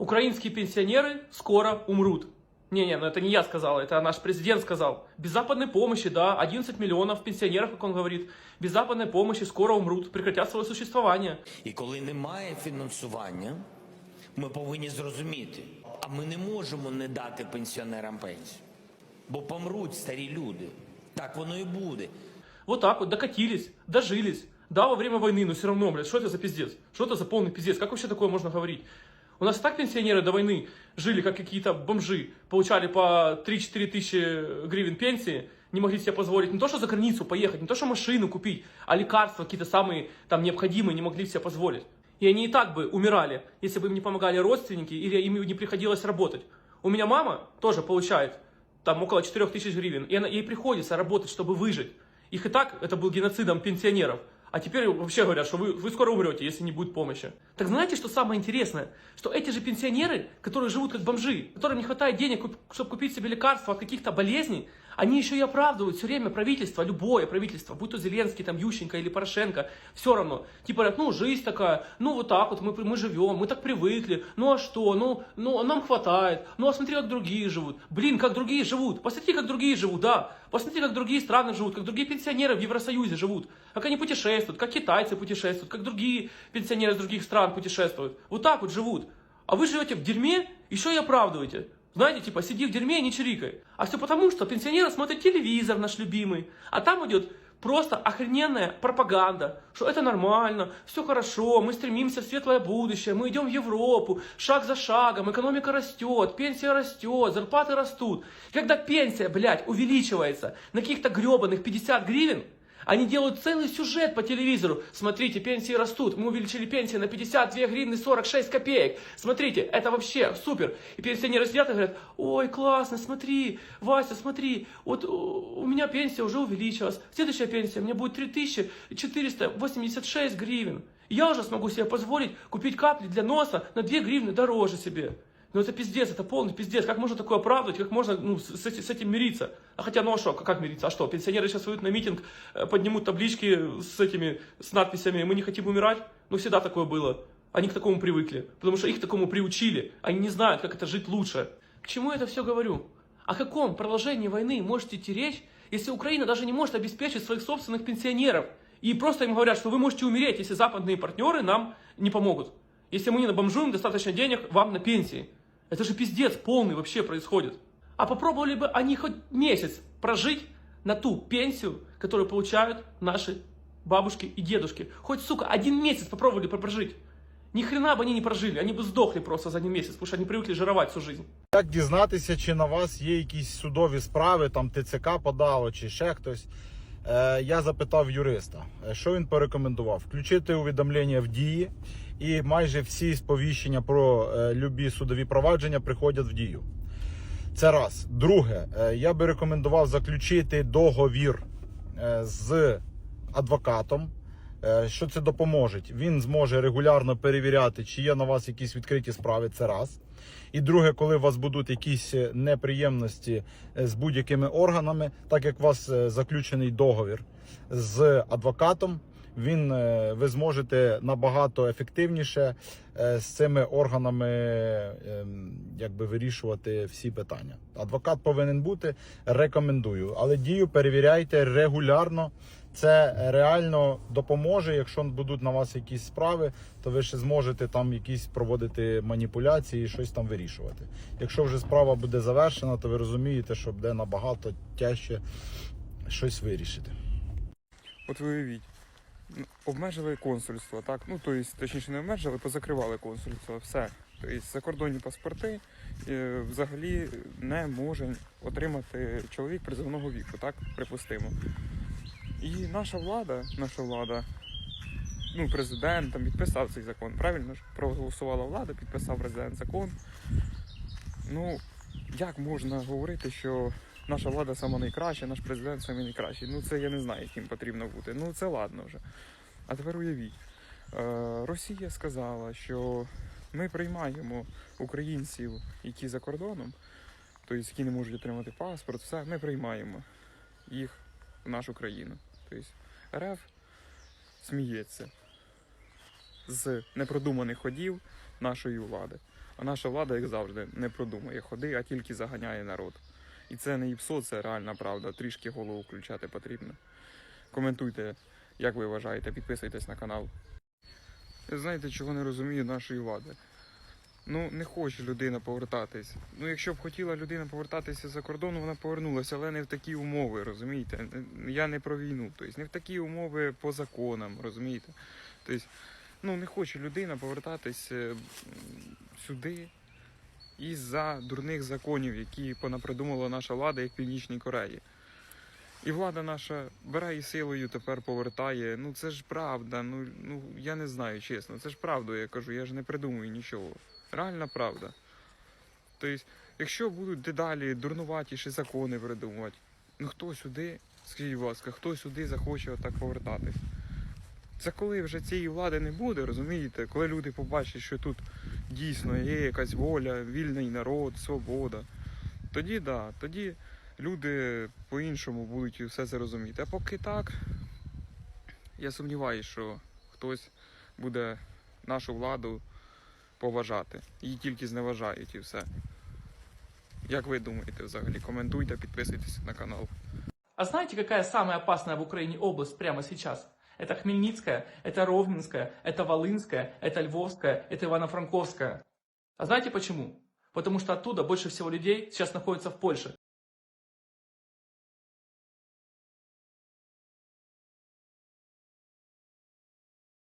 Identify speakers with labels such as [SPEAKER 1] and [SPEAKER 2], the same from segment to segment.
[SPEAKER 1] Украинские пенсионеры скоро умрут. Не-не, ну это не я сказал, это наш президент сказал. Без западной помощи, да, 11 миллионов пенсионеров, как он говорит, без западной помощи скоро умрут, прекратят свое существование.
[SPEAKER 2] І коли немає фінансування, ми повинні зрозуміти, а ми не можемо не дати пенсіонерам пенсію. Бо помруть старі люди. Так воно і буде.
[SPEAKER 1] Вот так вот докатились, дожились. Да, во время войны, но все равно, блядь, что это за пиздец? Что это за полный пиздец? Как вообще такое можно говорить? У нас и так пенсионеры до войны жили как какие-то бомжи, получали по 3-4 тысячи гривен пенсии, не могли себе позволить не то, что за границу поехать, не то, что машину купить, а лекарства какие-то самые там необходимые не могли себе позволить. И они и так бы умирали, если бы им не помогали родственники или им не приходилось работать. У меня мама тоже получает там около 4 тысяч гривен, и она, ей приходится работать, чтобы выжить. Их и так это был геноцидом пенсионеров. А теперь вообще говорят, что вы, вы скоро умрете, если не будет помощи. Так знаете, что самое интересное? Что эти же пенсионеры, которые живут как бомжи, которым не хватает денег, чтобы купить себе лекарства от каких-то болезней, они еще и оправдывают все время правительство, любое правительство, будь то Зеленский, там, Ющенко или Порошенко, все равно. Типа говорят, ну, жизнь такая, ну, вот так вот мы, мы живем, мы так привыкли, ну, а что, ну, ну, нам хватает, ну, а смотри, как другие живут. Блин, как другие живут, посмотри, как другие живут, да, посмотри, как другие страны живут, как другие пенсионеры в Евросоюзе живут, как они путешествуют, как китайцы путешествуют, как другие пенсионеры из других стран путешествуют. Вот так вот живут. А вы живете в дерьме, еще и оправдываете. Знаете, типа, сиди в дерьме и не чирикай. А все потому, что пенсионеры смотрят телевизор наш любимый, а там идет просто охрененная пропаганда, что это нормально, все хорошо, мы стремимся в светлое будущее, мы идем в Европу, шаг за шагом, экономика растет, пенсия растет, зарплаты растут. Когда пенсия, блядь, увеличивается на каких-то гребаных 50 гривен, они делают целый сюжет по телевизору. Смотрите, пенсии растут. Мы увеличили пенсии на 52 гривны 46 копеек. Смотрите, это вообще супер. И пенсионеры сидят и говорят, ой, классно, смотри, Вася, смотри, вот у меня пенсия уже увеличилась. Следующая пенсия мне будет 3486 гривен. Я уже смогу себе позволить купить капли для носа на 2 гривны дороже себе. Ну это пиздец, это полный пиздец. Как можно такое оправдывать, как можно ну, с, с эти- с этим мириться? А хотя, ну а что, как мириться? А что, пенсионеры сейчас выйдут на митинг, э, поднимут таблички с этими, с надписями «Мы не хотим умирать»? Ну всегда такое было. Они к такому привыкли, потому что их к такому приучили. Они не знают, как это жить лучше. К чему я это все говорю? О каком продолжении войны можете идти речь, если Украина даже не может обеспечить своих собственных пенсионеров? И просто им говорят, что вы можете умереть, если западные партнеры нам не помогут. Если мы не набомжуем достаточно денег вам на пенсии. Это же пиздец полный вообще происходит. А попробовали бы они хоть месяц прожить на ту пенсию, которую получают наши бабушки и дедушки. Хоть, сука, один месяц попробовали бы прожить. Ни хрена бы они не прожили, они бы сдохли просто за один месяц, потому что они привыкли жировать всю жизнь.
[SPEAKER 3] Як дізнатися, чи на вас є якісь судові справи, там ТЦК подало, чи ще хтось. Е, я запитав юриста, е, що він порекомендував? Включити увідомлення в дії, і майже всі сповіщення про е, любі судові провадження приходять в дію. Це раз. Друге, я би рекомендував заключити договір з адвокатом. Е, Що це допоможе? Він зможе регулярно перевіряти, чи є на вас якісь відкриті справи. Це раз. І друге, коли у вас будуть якісь е, неприємності е, з будь-якими органами, так як у вас заключений договір з адвокатом, він ви зможете набагато ефективніше з цими органами якби вирішувати всі питання. Адвокат повинен бути, рекомендую, але дію перевіряйте регулярно. Це реально допоможе. Якщо будуть на вас якісь справи, то ви ще зможете там якісь проводити маніпуляції, і щось там вирішувати. Якщо вже справа буде завершена, то ви розумієте, що буде набагато тяжче щось вирішити.
[SPEAKER 4] От ви уявіть, обмежили консульство, так? Ну, тобто, точніше, не обмежили, позакривали консульство, все. Тобто закордонні паспорти е, взагалі не може отримати чоловік призовного віку, так? Припустимо. І наша влада, наша влада, ну, президент там підписав цей закон, правильно ж? Проголосувала влада, підписав президент закон. Ну, як можна говорити, що наша влада сама найкраща, наш президент самий найкращий. Ну це я не знаю, яким потрібно бути. Ну це ладно вже. А тепер уявіть, е, Росія сказала, що ми приймаємо українців, які за кордоном, тобто які не можуть отримати паспорт, все, ми приймаємо їх в нашу країну. Тобто РФ сміється з непродуманих ходів нашої влади. А наша влада, як завжди, не продумує ходи, а тільки заганяє народ. І це не ІПСО, це реальна правда. Трішки голову включати потрібно. Коментуйте, як ви вважаєте, підписуйтесь на канал. Знаєте, чого не розумію нашої влади? Ну, не хоче людина повертатись. Ну, якщо б хотіла людина повертатися за кордон, вона повернулася, але не в такі умови, розумієте? Я не про війну, тобто не в такі умови по законам, розумієте? Тобто, ну, не хоче людина повертатись е, сюди із-за дурних законів, які понапридумала наша влада, як в Північній Кореї. І влада наша бере силою тепер повертає. Ну це ж правда. Ну, ну я не знаю, чесно. Це ж правда, я кажу, я ж не придумую нічого. Реальна правда. Тобто, якщо будуть дедалі дурнуватіші закони придумувати, ну хто сюди, скажіть, будь ласка, хто сюди захоче отак повертатись? Це коли вже цієї влади не буде, розумієте? Коли люди побачать, що тут дійсно є якась воля, вільний народ, свобода. Тоді да, тоді люди по-іншому будуть все це розуміти. А поки так, я сумніваюся, що хтось буде нашу владу поважати. Її тільки зневажають і все. Як ви думаєте взагалі? Коментуйте, підписуйтесь на канал.
[SPEAKER 1] А знаете, какая самая опасная в Украине область прямо сейчас? Это Хмельницкая, это Ровненская, это Волынская, это Львовская, это Ивано-Франковская. А знаете почему? Потому что оттуда больше всего людей сейчас находится в Польше.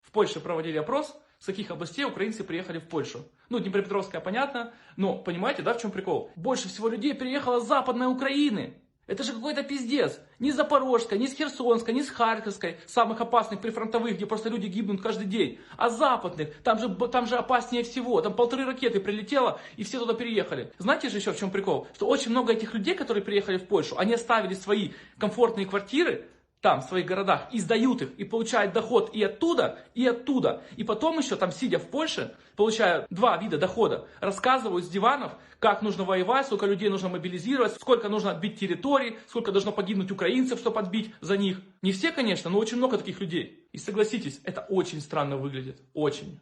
[SPEAKER 1] В Польше проводили опрос, с каких областей украинцы приехали в Польшу. Ну, Днепропетровская, понятно, но понимаете, да, в чем прикол? Больше всего людей приехало с Западной Украины. Это же какой-то пиздец. Ни с Запорожской, ни с Херсонской, ни с Харьковской, самых опасных прифронтовых, где просто люди гибнут каждый день. А западных, там же, там же опаснее всего. Там полторы ракеты прилетело, и все туда переехали. Знаете же еще в чем прикол? Что очень много этих людей, которые приехали в Польшу, они оставили свои комфортные квартиры, там, в своих городах, и сдают их, и получают доход и оттуда, и оттуда. И потом еще, там, сидя в Польше, получают два вида дохода. Рассказывают с диванов, как нужно воевать, сколько людей нужно мобилизировать, сколько нужно отбить территорий, сколько должно погибнуть украинцев, чтобы отбить за них. Не все, конечно, но очень много таких людей. И согласитесь, это очень странно выглядит. Очень.